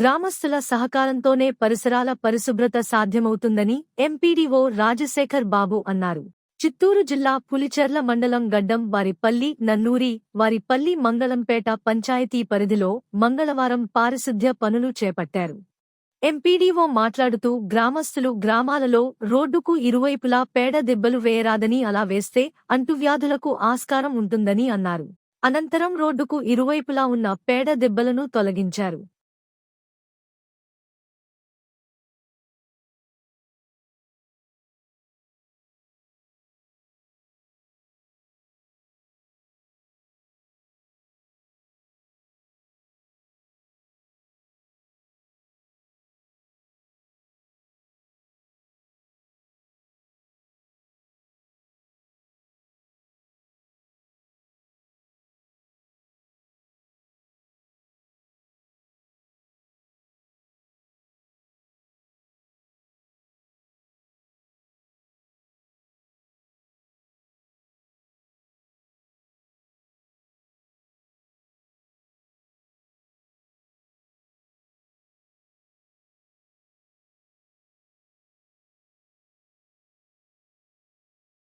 గ్రామస్తుల సహకారంతోనే పరిసరాల పరిశుభ్రత సాధ్యమవుతుందని ఎంపీడీఓ రాజశేఖర్ బాబు అన్నారు. చిత్తూరు జిల్లా పులిచెర్ల మండలం గడ్డం వారిపల్లి నన్నూరి వారిపల్లి మంగళంపేట పంచాయతీ పరిధిలో మంగళవారం పారిశుద్ధ్య పనులు చేపట్టారు. ఎంపీడీఓ మాట్లాడుతూ గ్రామస్తులు గ్రామాలలో రోడ్డుకు ఇరువైపులా పేడ దెబ్బలు వేయరాదని అలా వేస్తే అంటువ్యాధులకు ఆస్కారం ఉంటుందని అన్నారు. అనంతరం రోడ్డుకు ఇరువైపులా ఉన్న పేడ దెబ్బలను తొలగించారు.